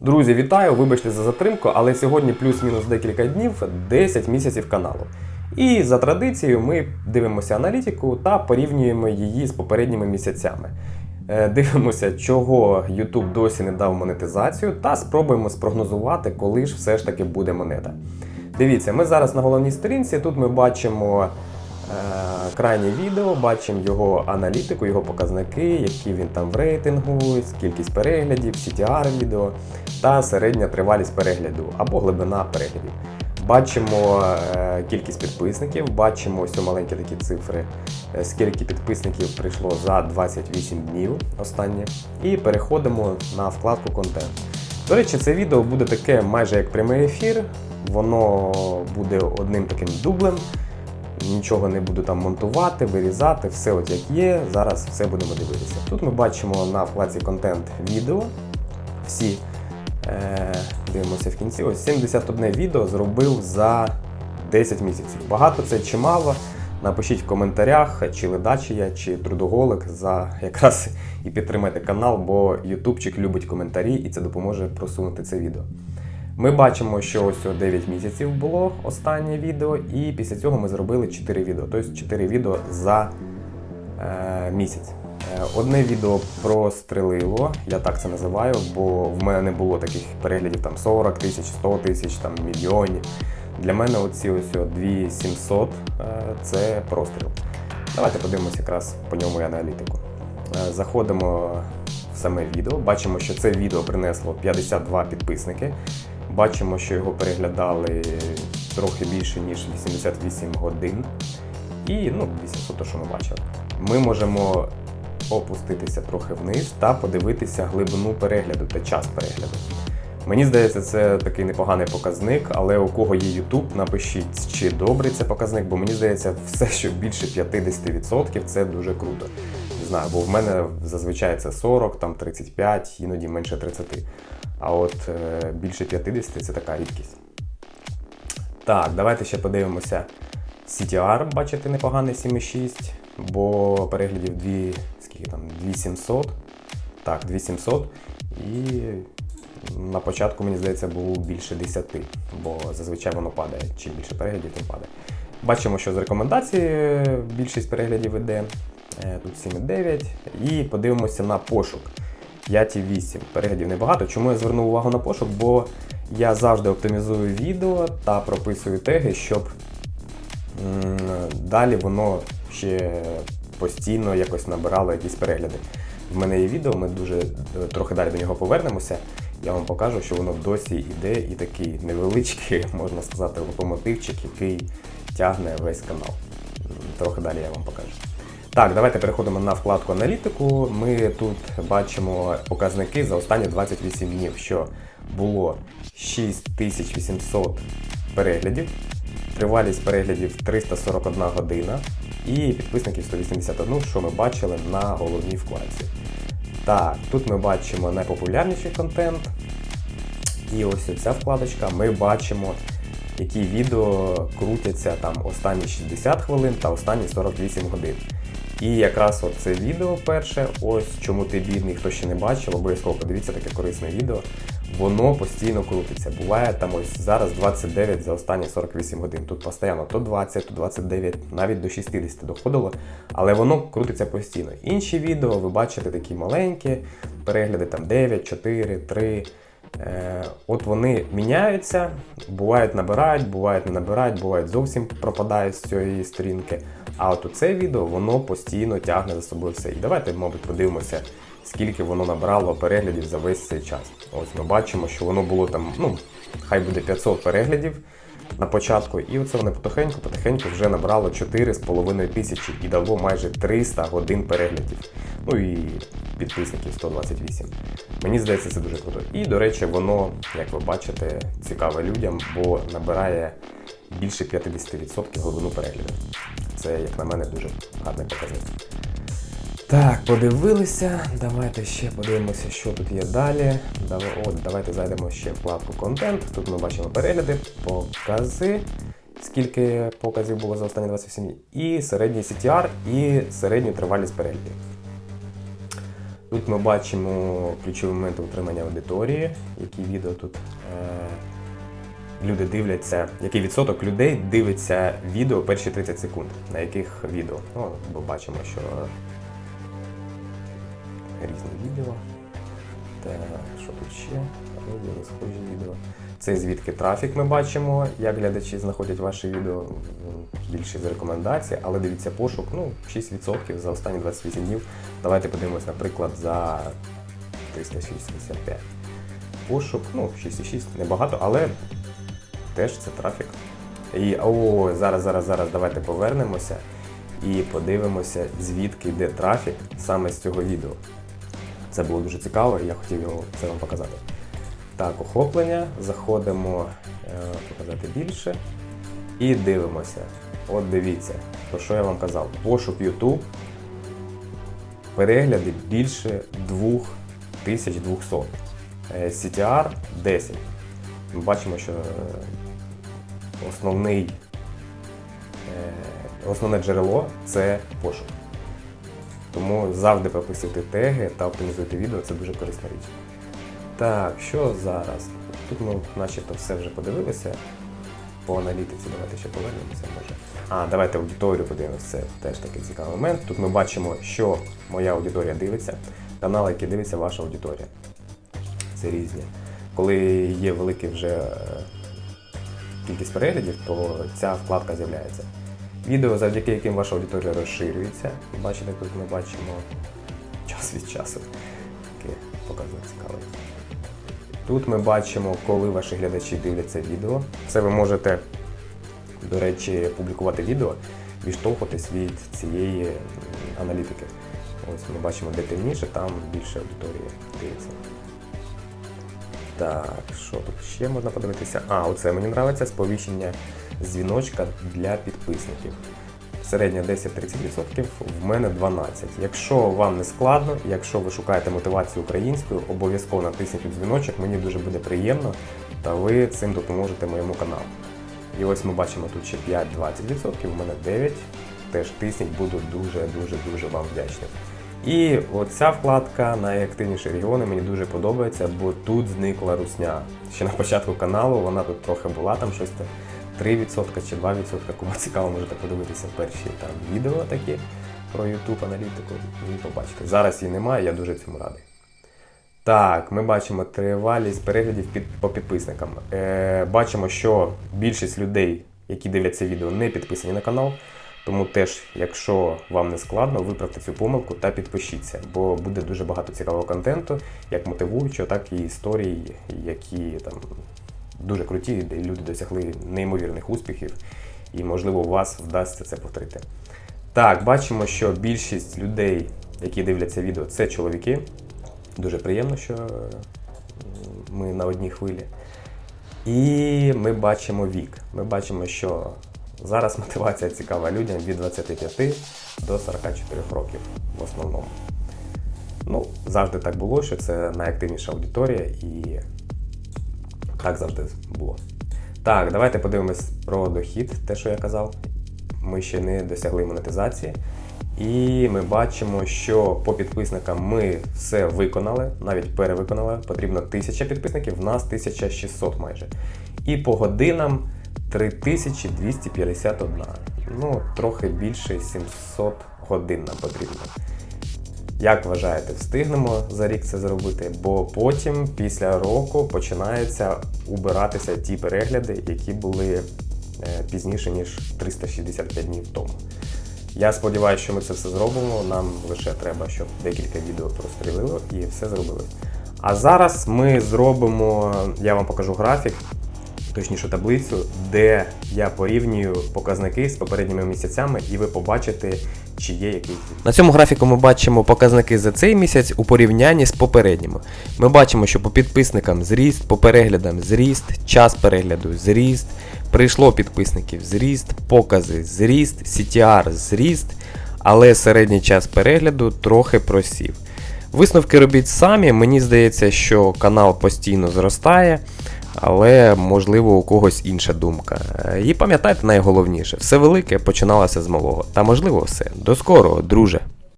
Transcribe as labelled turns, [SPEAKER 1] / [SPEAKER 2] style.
[SPEAKER 1] Друзі, вітаю! Вибачте за затримку, але сьогодні плюс-мінус декілька днів 10 місяців каналу. І за традицією ми дивимося аналітику та порівнюємо її з попередніми місяцями. Е, Дивимося, чого YouTube досі не дав монетизацію, та спробуємо спрогнозувати, коли ж все ж таки буде монета. Дивіться, ми зараз на головній сторінці. Тут ми бачимо е, крайнє відео, бачимо його аналітику, його показники, які він там в рейтингу, кількість переглядів, CTR відео та середня тривалість перегляду або глибина переглядів. Бачимо е, кількість підписників, бачимо ось маленькі такі цифри, е, скільки підписників прийшло за 28 днів останнє. І переходимо на вкладку контент. До речі, це відео буде таке майже як прямий ефір. Воно буде одним таким дублем. Нічого не буду там монтувати, вирізати, все от як є. Зараз все будемо дивитися. Тут ми бачимо на вкладці контент відео. Всі е, дивимося в кінці. Ось 71 відео зробив за 10 місяців. Багато це чи мало. Напишіть в коментарях, чи ледачі я, чи трудоголик за якраз і підтримайте канал, бо ютубчик любить коментарі і це допоможе просунути це відео. Ми бачимо, що ось 9 місяців було останнє відео, і після цього ми зробили 4 відео, тобто 4 відео за е, місяць. Е, Одне відео прострелило, я так це називаю, бо в мене не було таких переглядів там 40 тисяч, 100 тисяч, там мільйонів. Для мене оці ось о 2700 е, це простріл. Давайте подивимося якраз по ньому і аналітику. Е, Заходимо в саме відео, бачимо, що це відео принесло 52 підписники. Бачимо, що його переглядали трохи більше, ніж 88 годин. І ну, 800, то, що ми бачили. Ми можемо опуститися трохи вниз та подивитися глибину перегляду та час перегляду. Мені здається, це такий непоганий показник, але у кого є YouTube, напишіть, чи добрий це показник, бо мені здається, все, що більше 50% це дуже круто. Не знаю, бо в мене зазвичай це 40, там 35, іноді менше 30. А от е, більше 50 це така рідкість. Так, давайте ще подивимося. CTR, бачите, непоганий 7,6, бо переглядів 2, скільки там, 2700. Так, 2700. І на початку, мені здається, було більше 10, бо зазвичай воно падає. Чим більше переглядів, тим падає. Бачимо, що з рекомендації більшість переглядів іде. Е, Тут 7,9. І подивимося на пошук. 5,8. Переглядів небагато. Чому я звернув увагу на пошук? Бо я завжди оптимізую відео та прописую теги, щоб далі воно ще постійно якось набирало якісь перегляди. В мене є відео, ми дуже е, трохи далі до нього повернемося. Я вам покажу, що воно досі йде і такий невеличкий, можна сказати, локомотивчик, який тягне весь канал. Трохи далі я вам покажу. Так, давайте переходимо на вкладку аналітику. Ми тут бачимо показники за останні 28 днів, що було 6800 переглядів, тривалість переглядів 341 година і підписників 181, що ми бачили на головній вкладці. Так, тут ми бачимо найпопулярніший контент. І ось ця вкладочка. Ми бачимо, які відео крутяться там останні 60 хвилин та останні 48 годин. І якраз от це відео перше, ось чому ти бідний, хто ще не бачив, обов'язково подивіться таке корисне відео. Воно постійно крутиться. Буває там ось зараз 29 за останні 48 годин. Тут постійно то 20, то 29, навіть до 60 доходило, але воно крутиться постійно. Інші відео ви бачите такі маленькі, перегляди там 9, 4, 3. Е, От вони міняються, бувають набирають, бувають не набирають, бувають зовсім пропадають з цієї сторінки. А от це відео воно постійно тягне за собою все. І давайте, мабуть, подивимося, скільки воно набрало переглядів за весь цей час. Ось ми бачимо, що воно було там, ну, хай буде 500 переглядів на початку, і оце воно потихеньку, потихеньку вже набрало 4,5 тисячі і дало майже 300 годин переглядів. Ну і підписників 128. Мені здається, це дуже круто. І, до речі, воно, як ви бачите, цікаве людям, бо набирає більше 50% глибину перегляду. Це, як на мене, дуже гарний показник. Так, подивилися. Давайте ще подивимося, що тут є далі. От, давайте зайдемо ще в вкладку контент. Тут ми бачимо перегляди, покази. Скільки показів було за останні 27. І середній CTR, і середню тривалість переглядів. Тут ми бачимо ключові моменти утримання аудиторії, які відео тут е, люди дивляться, який відсоток людей дивиться відео перші 30 секунд, на яких відео. Ну, бо бачимо, що різні відео. Так, що тут ще? Розділи, схожі відео. Це звідки трафік ми бачимо, як глядачі знаходять ваші відео більше з рекомендацій, але дивіться пошук, ну, 6% за останні 28 днів. Давайте подивимось, наприклад, за 365. Пошук, ну, 6,6, небагато, але теж це трафік. І о, зараз, зараз, зараз давайте повернемося і подивимося, звідки йде трафік саме з цього відео. Це було дуже цікаво, і я хотів його це вам показати. Так, охоплення, заходимо е, показати більше і дивимося. От дивіться, про що я вам казав. Пошук YouTube, перегляди більше 2200. Е, CTR 10. Ми бачимо, що е, основний, е, основне джерело це пошук. Тому завжди прописуйте теги та оптимізуйте відео, це дуже корисна річ. Так, що зараз? Тут ми начебто все вже подивилися. По аналітиці давайте ще повернемося може. А, давайте аудиторію подивимося, це теж такий цікавий момент. Тут ми бачимо, що моя аудиторія дивиться, канали, які дивиться ваша аудиторія. Це різні. Коли є великий вже е, кількість переглядів, то ця вкладка з'являється. Відео, завдяки яким ваша аудиторія розширюється. Бачите, тут ми бачимо час від часу. Такий показник цікавий. Тут ми бачимо, коли ваші глядачі дивляться відео. Це ви можете, до речі, публікувати відео, відштовхуватись від цієї аналітики. Ось ми бачимо, де темніше, там більше аудиторії дивиться. Так, що тут ще можна подивитися? А, оце мені подобається сповіщення дзвіночка для підписників. Середня 10-30%, в мене 12%. Якщо вам не складно, якщо ви шукаєте мотивацію українською, обов'язково натисніть у дзвіночок, мені дуже буде приємно, та ви цим допоможете моєму каналу. І ось ми бачимо тут ще 5-20%, в мене 9%. Теж тисніть, буду дуже-дуже-дуже вам вдячний. І оця вкладка найактивніші регіони мені дуже подобається, бо тут зникла русня. Ще на початку каналу вона тут трохи була, там щось 3% чи 2%, кому цікаво, можете подивитися перші там відео такі про YouTube аналітику і побачите. Зараз її немає, я дуже цьому радий. Так, ми бачимо тривалість переглядів під, по підписникам. Е, бачимо, що більшість людей, які дивляться відео, не підписані на канал. Тому теж, якщо вам не складно, виправте цю помилку та підпишіться, бо буде дуже багато цікавого контенту, як мотивуючого, так і історій, які там дуже круті, де люди досягли неймовірних успіхів, і можливо у вас вдасться це повторити. Так, бачимо, що більшість людей, які дивляться відео, це чоловіки. Дуже приємно, що ми на одній хвилі. І ми бачимо вік. Ми бачимо, що зараз мотивація цікава людям від 25 до 44 років в основному. Ну, завжди так було, що це найактивніша аудиторія і так завжди було. Так, давайте подивимось про дохід, те, що я казав. Ми ще не досягли монетизації. І ми бачимо, що по підписникам ми все виконали, навіть перевиконали. Потрібно 1000 підписників, в нас 1600 майже. І по годинам 3251. Ну, трохи більше 700 годин нам потрібно. Як вважаєте, встигнемо за рік це зробити? Бо потім, після року, починаються убиратися ті перегляди, які були е, пізніше, ніж 365 днів тому. Я сподіваюся, що ми це все зробимо. Нам лише треба, щоб декілька відео прострілило і все зробили. А зараз ми зробимо, я вам покажу графік, точніше таблицю, де я порівнюю показники з попередніми місяцями, і ви побачите, чи є якийсь. На цьому графіку ми бачимо показники за цей місяць у порівнянні з попередніми. Ми бачимо, що по підписникам зріст, по переглядам зріст, час перегляду зріст, прийшло підписників зріст, покази зріст, CTR зріст, але середній час перегляду трохи просів. Висновки робіть самі, мені здається, що канал постійно зростає, але можливо у когось інша думка. Е, І пам'ятайте найголовніше, все велике починалося з малого. Та можливо все. До скорого, друже!